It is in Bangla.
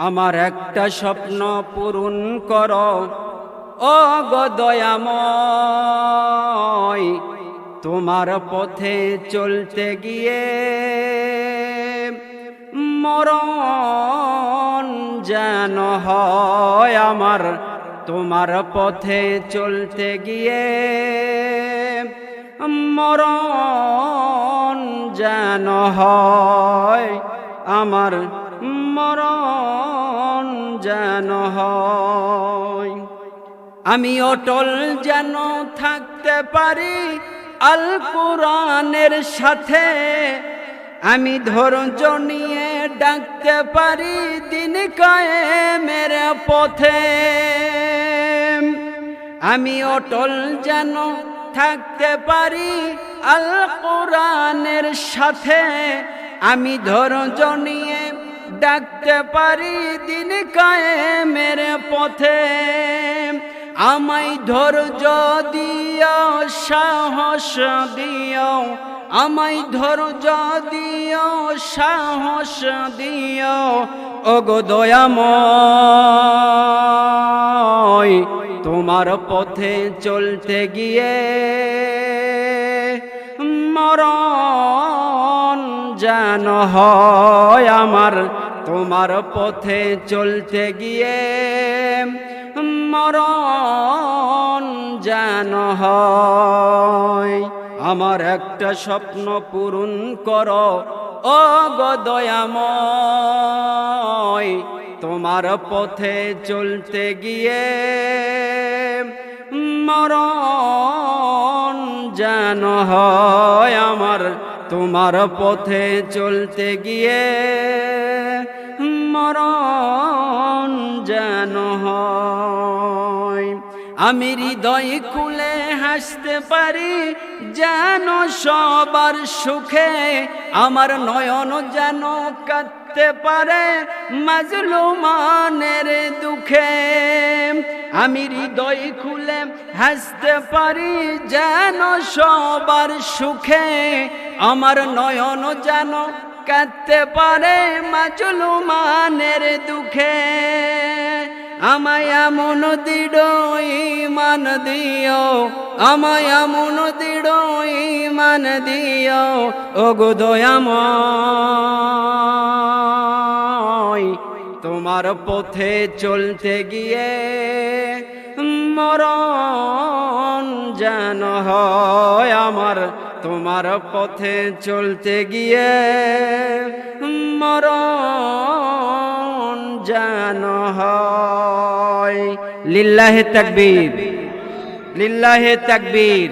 আমার একটা স্বপ্ন পূরণ কর। গো তোমার পথে চলতে গিয়ে মরণ যেন হয় আমার, তোমার পথে চলতে গিয়ে মরণ যেন হয় আমার। মরণ যেন হয়। আমি অটল যেন থাকতে পারি আল কোরআনের সাথে। আমি ধৈর্য নিয়ে ডাকতে পারি দিন কায়েমের পথে। আমি অটল যেন থাকতে পারি আল কোরআনের সাথে। আমি ধৈর্য নিয়ে ডাকতে পারি দিন কায়েমের পথে। আমায় ধৈর্য দিও, সাহস দিও, আমায় ধৈর্য দিও, সাহস দিও। ওগো দয়াময়, তোমার পথে চলতে গিয়ে মরণ যেন হয় আমার তোমার পথে চলতে গিয়ে মরণ যেন হয়। আমার একটা স্বপ্ন পূরণ করো, ও তোমার পথে চলতে গিয়ে মরণ যেন হয়। আমার তোমার পথে চলতে গিয়ে মরণ যেন হয়। আমি হৃদয় খুলে হাসতে পারি, যেন সবার সুখে আমার নয়ন যেন কাঁদতে পারে, মাজলুমানের দুঃখে। আমি হৃদয় খুলে হাসতে পারি, যেন সবার সুখে আমার নয়ন যেন কাঁদতে পারে মা মাজলুমানের দুঃখে। আমায় এমন দৃঢ় মান দিও, আমায় এমন দৃঢ় মান দিও ও গো দয়াময়। তোমার পথে চলতে গিয়ে মরণ যেন হয় আমার তোমার পথে চলতে গিয়ে মরণ যেন হয়। লিল্লাহে তাকবীর লিল্লাহে তাকবীর।